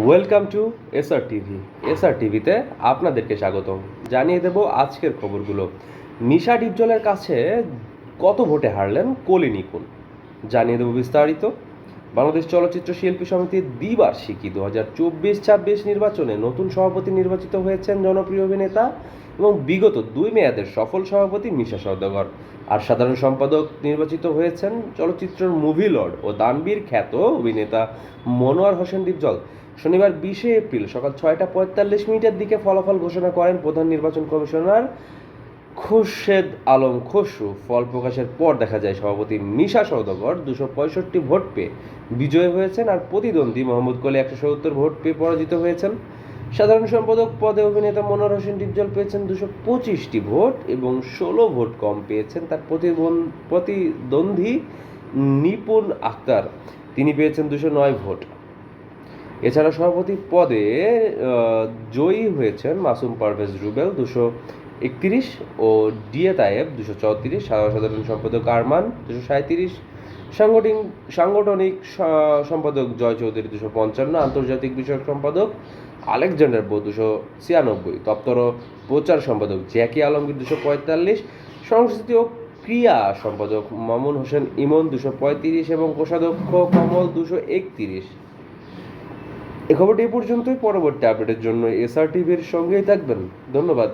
Welcome to SR TV SR টিভিতে আপনাদেরকে স্বাগতম। জানিয়ে দেব আজকের খবরগুলো। নিশা ডিপজলের কাছে কত ভোটে হারলেন কলি নিকুন জানিয়ে দেব বিস্তারিত। বাংলাদেশ চলচ্চিত্র শিল্পী সমিতির দ্বিবার্ষিকী দু হাজার চব্বিশ ছাব্বিশ নির্বাচনে নতুন সভাপতি নির্বাচিত হয়েছেন জনপ্রিয় অভিনেতা এবং বিগত দুই মেয়াদের সফল সভাপতি মিশা সওদাগর। আর সাধারণ সম্পাদক নির্বাচিত হয়েছেন চলচ্চিত্রের মুভি লর্ড ও দানবীর খ্যাত অভিনেতা মনোয়ার হোসেন ডিপজল। শনিবার বিশে এপ্রিল সকাল ছয়টা পঁয়তাল্লিশ মিনিটের দিকে ফলাফল ঘোষণা করেন প্রধান নির্বাচন কমিশনার খুরশেদ আলম খসরু। ফল প্রকাশের পর দেখা যায় সভাপতি নিশা সৌদাগর দুশো পঁয়ষট্টি ভোট পেয়ে বিজয়ী হয়েছেন আর প্রতিদ্বন্দ্বী মোহাম্মদ কলি একশো সত্তর ভোট পেয়ে পরাজিত হয়েছেন। সাধারণ সম্পাদক পদে অভিনেতা মনোয়ার হোসেন ডিপজল পেয়েছেন দুশো পঁচিশটি ভোট এবং ষোলো ভোট কম পেয়েছেন তার প্রতিদ্বন্দ্বী নিপুণ আক্তার। তিনি পেয়েছেন দুশো নয় ভোট। এছাড়া সভাপতি পদে জয়ী হয়েছেন মাসুম পারভেজ রুবেল দুশো একত্রিশ ও ডিএ তায়েব দুশো চৌত্রিশ সাধারণ সাধারণ সম্পাদক আরমান দুশো সাঁত্রিশ সাংগঠনিক সাংগঠনিক সম্পাদক জয় চৌধুরী দুশো পঞ্চান্ন, আন্তর্জাতিক বিষয়ক সম্পাদক আলেকজান্ডার বো দুশো ছিয়ানব্বই, দপ্তর ও প্রচার সম্পাদক জ্যাকি আলমগীর দুশো পঁয়তাল্লিশ, সংস্কৃতি ও ক্রিয়া সম্পাদক মামুন হোসেন ইমন দুশো পঁয়ত্রিশ এবং কোষাধ্যক্ষ কমল দুশো একত্রিশ। এ খবরটি পর্যন্তই। পরবর্তী আপডেটের জন্য এসআর টিভির সঙ্গেই থাকবেন। ধন্যবাদ।